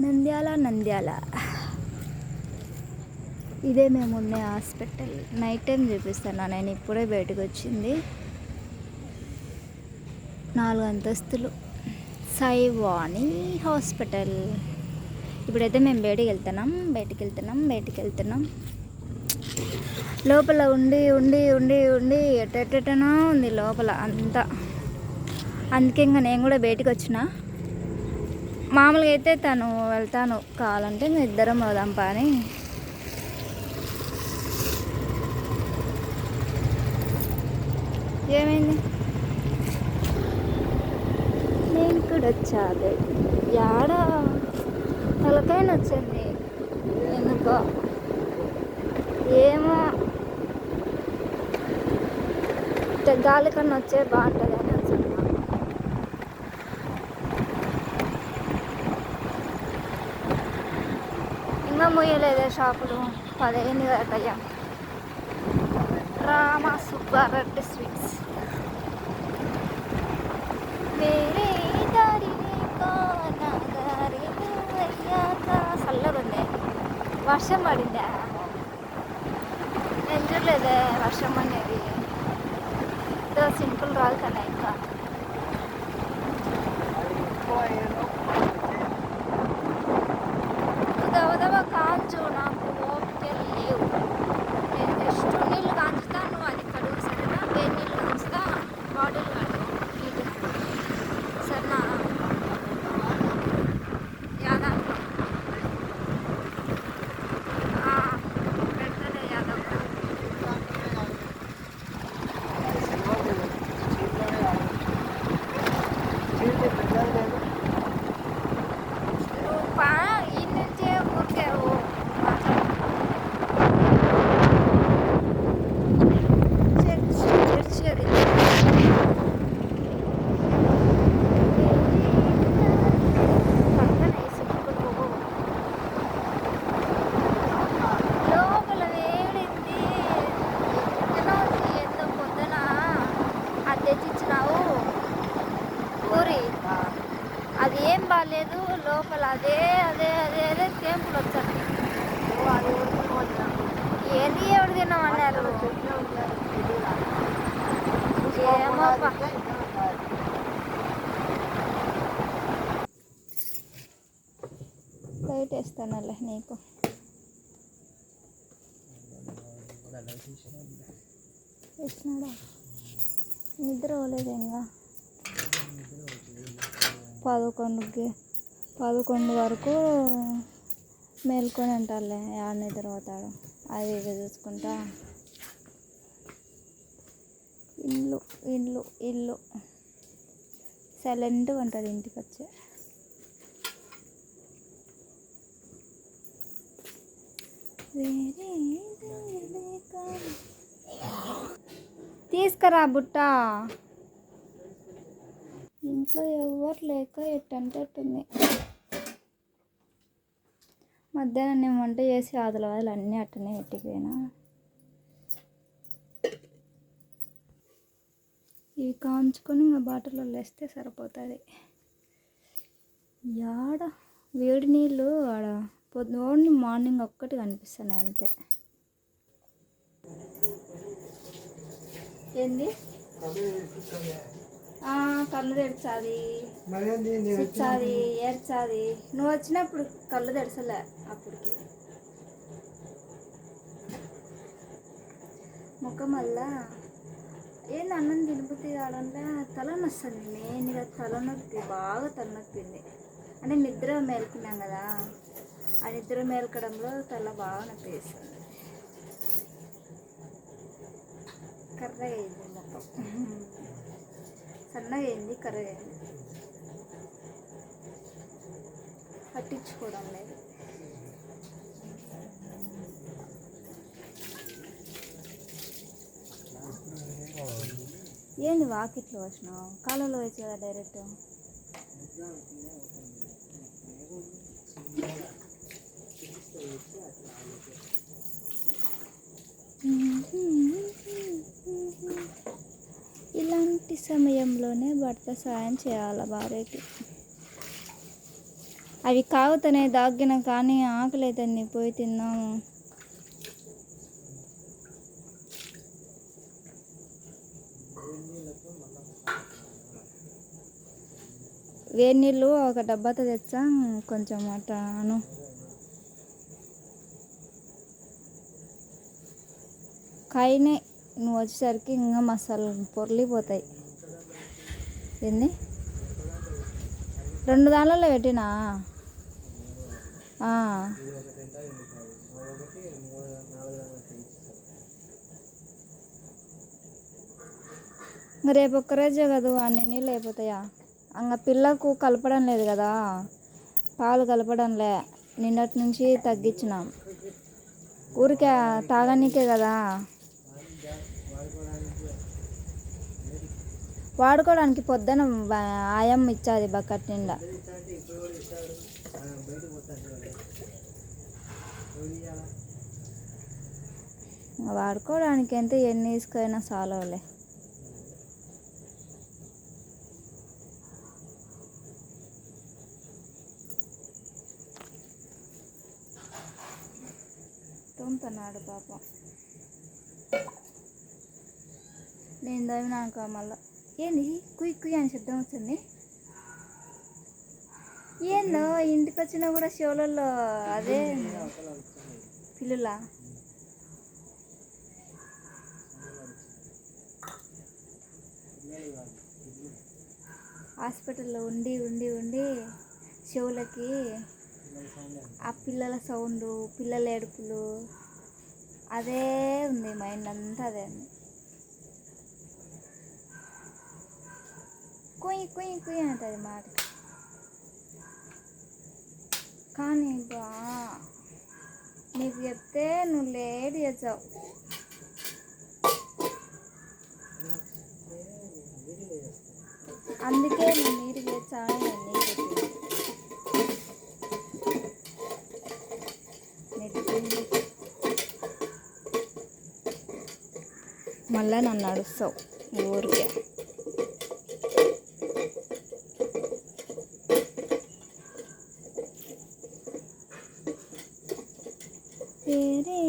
నంద్యాల నంద్యాల. ఇదే మేము ఉండే హాస్పిటల్. నైట్ టైం చూపిస్తాను నేను ఇప్పుడే బయటకు వచ్చింది నాలుగు అంతస్తులు. సైవాణి హాస్పిటల్. ఇప్పుడైతే మేము బయటికి వెళ్తున్నాం బయటికి వెళ్తున్నాం బయటికి వెళ్తున్నాం లోపల ఉండి ఉండి ఉండి ఉండి ఎట్టెట్టనో ఉంది లోపల అంతా. అందుకే ఇంకా నేను కూడా బయటికి వచ్చినా మామూలుగా అయితే తను వెళ్తాను కావాలంటే మేము ఇద్దరం పోదాం పని ఏమైంది? నేను కూడా వచ్చాది. యాడ? తలకాయ వచ్చింది ఎందుకో? ఏమో. గాలి కన్నా వచ్చే బాగుంటుంది అని అనుకున్నా ఇంకా ముయ్యలేదే షాపులు పదిహేను కదయ్యా రామ సుబ్బారెడ్డి స్వీట్స్ వేరే దారి లేక నా దారి నువ్వయ్యాక చల్లగా ఉంది వర్షం పడిందా నేను చూడలేదే వర్షం అనేది ఏదో సింపుల్ రాలుతున్నాయి ఇంకా ఉదవ కాంచు నాకు ఓపిక లేవు నేను జస్ట్ నీళ్ళు కాంచుతాను అది కడుగు సరేనా వేడి నీళ్ళు కాంచుతా బాటిల్ కడుగు నీట్గా సరేనా యాదవ్ పెడతానే యాదవ్ నువ్వు పా ఈ నుంచే ఊరికే ఓ మాట్లాడు. చర్చ్ చర్చ్ అది. పక్కన వేసి పో. లోపల వేడింది ఎక్కడో ఉంది ఎంతో పొద్దున అది తెచ్చిచ్చినావు పూరి అది లేదు లోపల అదే అదే అదే అదే తేంపులు వచ్చాను ఏది ఎవరు తిన్నామన్నారు ఏమో లైట్ అలా నీకు. వేసినాడా? నిద్ర పోలేదు ఇంకా పదకొండుకి పదకొండు వరకు మేల్కొని ఉంటారులే ఆడ. నిద్ర పోతాడు అది ఇది చూసుకుంటా. ఇల్లు ఇల్లు ఇల్లు. సైలెంట్గా ఉంటుంది ఇంటికి వచ్చి. తీసుకురా బుట్ట. ఇంట్లో ఎవరు లేక ఎట్టంటే ఉంది మధ్యాహ్నం నేను వంట చేసి ఆదుల వాదులు అన్నీ అట్టనే పెట్టిపోయినా. ఇవి కాంచుకొని ఇంకా బాటిల్లో వేస్తే సరిపోతుంది. యాడ వేడి నీళ్ళు ఆడ పొద్దు ఓన్లీ మార్నింగ్ ఒక్కటి కనిపిస్తున్నాయి అంతే. ఏంది? కళ్ళు తెచ్చాది ఏడ్చాది. నువ్వు వచ్చినప్పుడు కళ్ళు తెడసలే అప్పటికి ముఖం వల్ల ఏంది అన్నం తినిపితే కావడంలో తలనొస్తుంది. మెయిన్గా తలనొప్పి బాగా తలనొప్పింది. అంటే నిద్ర మేల్కున్నాం కదా ఆ నిద్ర మేల్కడంలో తల బాగా నొప్పి వేస్తుంది కర్రగా అయింది మొత్తం. సన్నగా అయింది కర్రగా అయింది పట్టించుకోవడం లేదు. ఏంది వాకిట్లో వచ్చినావు? కాలంలో వచ్చి కదా డైరెక్ట్? ఇలాంటి సమయంలోనే భర్త సాయం చేయాలి భార్యకి అవి కాగుతనే దాగిన కానీ ఆకలి అయితే పోయి తిన్నాము వేడి నీళ్ళు ఒక డబ్బాతో తెచ్చా? కొంచెం అటాను కాయనే నువ్వు వచ్చేసరికి ఇంకా మసాలా పొర్లిపోతాయి ఏంది? రెండు దానిలో పెట్టినా? రేపు ఒక్కరోజే కదా? అన్ని నీళ్ళు అయిపోతాయా? ఇంకా పిల్లకు కలపడం లేదు కదా. పాలు కలపడంలే నిన్నటి నుంచి తగ్గించినాం. ఊరికే తాగనీకే కదా. వాడుకోవడానికి పొద్దున ఆయం ఇచ్చాది బకెట్ నిండా. వాడుకోవడానికి ఎంత ఎన్ని తీసుకైనా చాలవులే. తోముతున్నాడు పాపం. నేను తవ్వినాక మళ్ళా. ఏంది? కుయ్ కుయ్ అని శబ్దం వచ్చింది. ఏందో ఇంటికి వచ్చినా కూడా షోలలో అదే పిల్లులా? హాస్పిటల్లో ఉండి ఉండి ఉండి చెవులకి ఆ పిల్లల సౌండ్ పిల్లల ఏడుపులు అదే ఉంది మైండ్ అంతా అదే ఉంది. కొయ్యి కొయ్యి కొయ్యి అంటది మాట. కానీ బా నీకు చెప్తే నువ్వు లేట్ చేసావు. అందుకే నేను నీరు చేస్తాను నేను నీరు మళ్ళా నన్ను అడుస్తావు ఊరికే. వేరే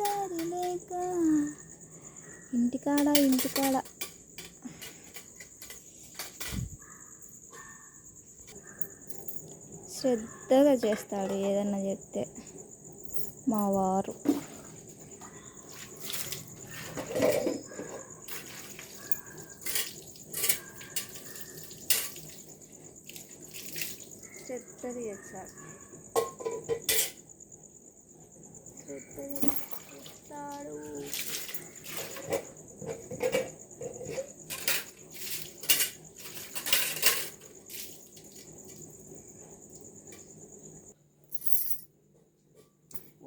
దారి లేక ఇంటికాడ ఇంటికాడ. శ్రద్ధగా చేస్తాడు ఏదన్నా చెప్తే మా వారు. చేస్తాడు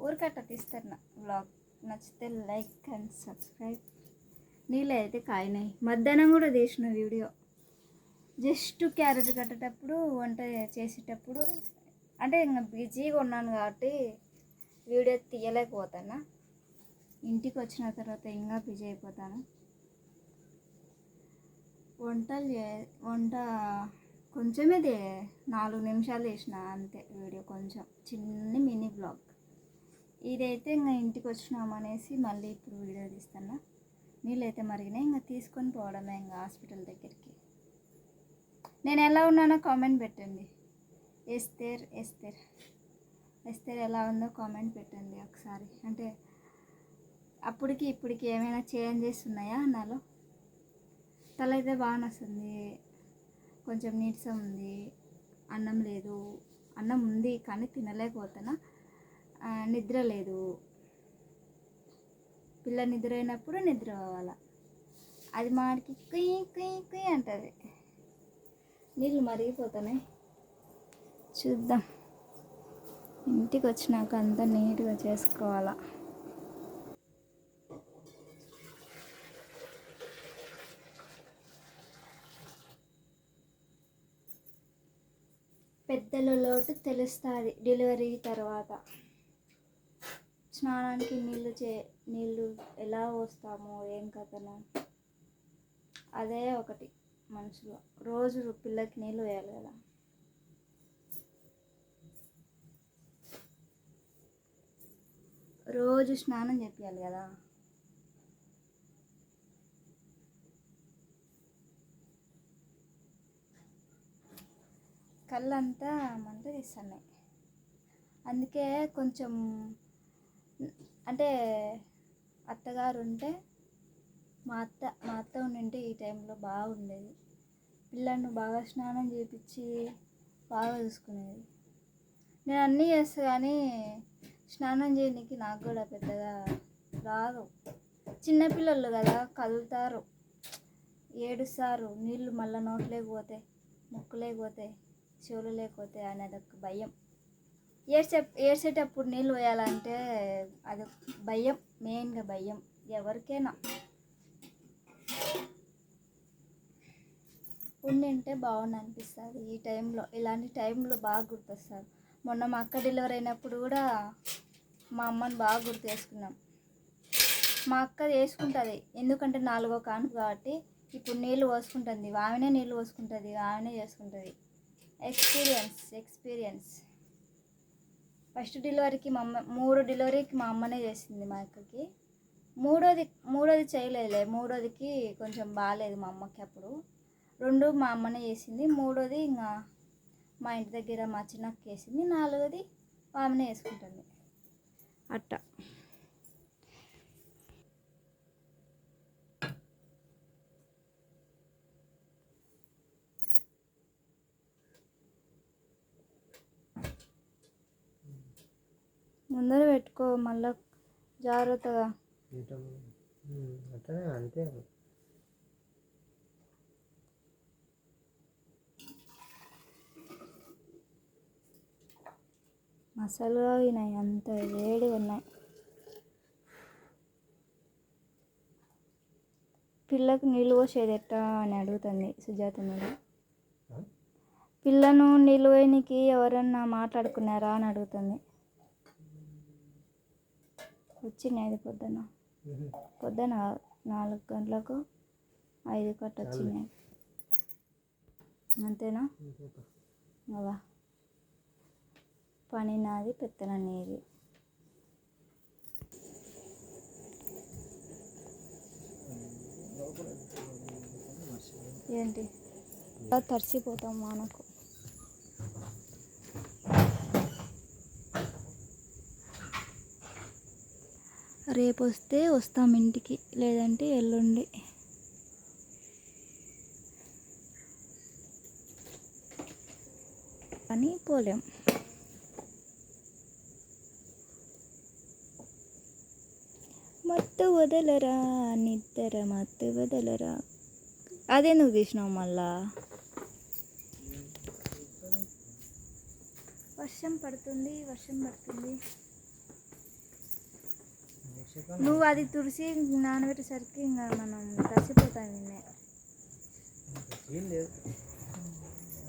ఊరికట్ట తీస్తాను బ్లాగ్ నచ్చితే లైక్ అండ్ సబ్స్క్రైబ్ నీళ్ళు అయితే కాయినాయి. మధ్యాహ్నం కూడా తీసిన వీడియో. జస్ట్ క్యారెట్ కట్టేటప్పుడు వంట చేసేటప్పుడు అంటే ఇంకా బిజీగా ఉన్నాను కాబట్టి వీడియో తీయలేకపోతానా. ఇంటికి వచ్చిన తర్వాత ఇంకా బిజీ అయిపోతాను. వంటలు చే వంట కొంచెమే నాలుగు నిమిషాలు చేసిన అంతే వీడియో కొంచెం చిన్న మినీ బ్లాగ్. ఇదైతే ఇంకా ఇంటికి వచ్చినామనేసి మళ్ళీ ఇప్పుడు వీడియో తీస్తాను. నీళ్ళైతే మరిగినాయి ఇంకా తీసుకొని పోవడమే ఇంకా హాస్పిటల్ దగ్గరికి. నేను ఎలా ఉన్నానో కామెంట్ పెట్టండి. ఎస్తేర్ ఎస్తేర్ ఎస్తేర్ ఎలా ఉందో కామెంట్ పెట్టండి ఒకసారి. అంటే అప్పటికి ఇప్పటికి ఏమైనా చేంజెస్ ఉన్నాయా నాలో తల అయితే బాగా వస్తుంది కొంచెం నీరసం ఉంది. అన్నం లేదు. అన్నం ఉంది కానీ తినలేకపోతున్నా. నిద్ర లేదు. పిల్ల నిద్ర అయినప్పుడు నిద్ర పోవాలా? అది మాడికి కుయ్ కుయ్ కుయ్ అంటుంది. నీళ్ళు మరిగిపోతున్నాయి. చూద్దాం. ఇంటికి వచ్చినాక అంతా నీట్గా చేసుకోవాలా? పెద్దల లోటు తెలుస్తుంది డెలివరీ తర్వాత. స్నానానికి నీళ్ళు చే నీళ్ళు ఎలా పోస్తామో ఏం కథనో అదే ఒకటి మనసులో. రోజు పిల్లకి నీళ్ళు వేయాలి కదా. రోజు స్నానం చేపియాలి కదా. కళ్ళంతా మంట తీస్తున్నాయి అందుకే కొంచెం అంటే అత్తగారు ఉంటే మా అత్త మా అత్త ఉండింటే ఈ టైంలో బాగుండేది. పిల్లలను బాగా స్నానం చేపించి బాగా చూసుకునేది. నేను అన్నీ చేస్తా కానీ స్నానం చేయడానికి నాకు కూడా పెద్దగా రాదు. చిన్నపిల్లలు కదా కదులుతారు. ఏడుస్తారు. నీళ్ళు మళ్ళీ నోట్ లేకపోతే ముక్కు లేకపోతే చెవులు లేకపోతే అనేది ఒక భయం. ఏడ్చే ఏడ్చేటప్పుడు నీళ్ళు పోయాలంటే అది భయం మెయిన్గా భయం. ఎవరికైనా. ఉండింటే బాగుండు అనిపిస్తుంది ఈ టైంలో. ఇలాంటి టైంలో బాగా గుర్తొస్తారు మొన్న మా అక్క డెలివరీ అయినప్పుడు కూడా మా అమ్మని బాగా గుర్తు చేసుకున్నాం. మా అక్క చేసుకుంటుంది. ఎందుకంటే నాలుగో కానుక కాబట్టి ఇప్పుడు నీళ్ళు పోసుకుంటుంది. ఆమెనే నీళ్ళు పోసుకుంటుంది. ఆమెనే చేసుకుంటుంది. ఎక్స్పీరియన్స్ ఎక్స్పీరియన్స్ ఫస్ట్ డెలివరీకి మా అమ్మ మూడు డెలివరీకి మా అమ్మనే చేసింది మా అక్కకి. మూడోది మూడోది చేయలేదులే. మూడోదికి కొంచెం బాగాలేదు మా అమ్మకి అప్పుడు. రెండు మా అమ్మనే చేసింది. మూడోది ఇంకా మా ఇంటి దగ్గర మా చిన్నక్క వేసింది నాలుగోది ఆమెనే వేసుకుంటుంది అట్ట. ముందర పెట్టుకో మళ్ళా జాగ్రత్తగా. అంతే. మసాలా అయినాయి అంత వేడి ఉన్నాయి పిల్లకు నీళ్ళు పోసేది ఎట్టా అని అడుగుతుంది సుజాత మేడం. పిల్లను నీళ్ళు పోయనికి ఎవరన్నా మాట్లాడుకున్నారా అని అడుగుతుంది. వచ్చినాయి పొద్దున పొద్దున నాలుగు గంటలకు ఐదు కట్ట వచ్చినాయి. అంతేనా? అవా పని నాది పెత్తన నీది ఏంటి? తరిసిపోతాం మనకు రేపు వస్తే వస్తాం ఇంటికి లేదంటే ఎల్లుండి. అని పోలేం మత్తు వదలరా నిద్ర మత్తు వదలరా? అదెందుకు తీసినావు మళ్ళా. వర్షం పడుతుంది వర్షం పడుతుంది. నువ్వు అది తుడిసి నానబెట్టేసరికి ఇంకా మనం తడిసిపోతాం నిన్నే.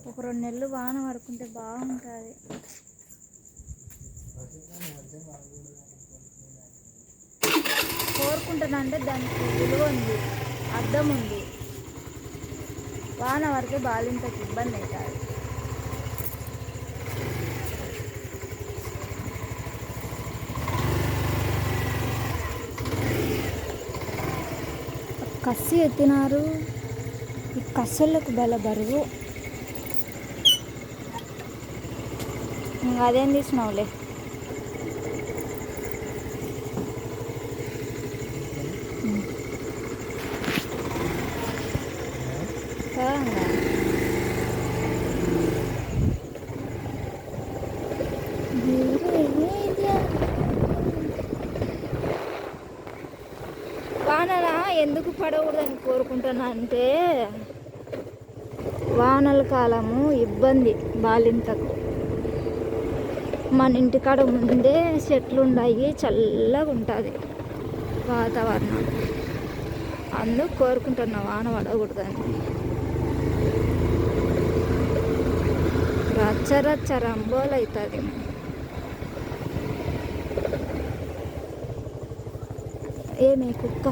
ఒక రెండు నెలలు వాన పడుకుంటే బాగుంటుంది. కోరుకుంటున్నా అంటే దానికి విలువ ఉంది అర్థం ఉంది. వాన వరకు బాలింతకి ఇబ్బంది అవుతారు కసి ఎత్తినారు ఈ కస్సలకు బల బరువు. ఇంకా అదేం తీసినావులే కాదంగా వానల ఎందుకు పడకూడదని కోరుకుంటున్నా అంటే వానల కాలము ఇబ్బంది బాలింతకు. మన ఇంటికాడ ముందే చెట్లు ఉన్నాయి చల్లగా ఉంటుంది వాతావరణం. అందుకు కోరుకుంటున్నా వాన పడకూడదని. రచ్చ రచ్చ రంబోలు అవుతుంది ఏమే కుక్క?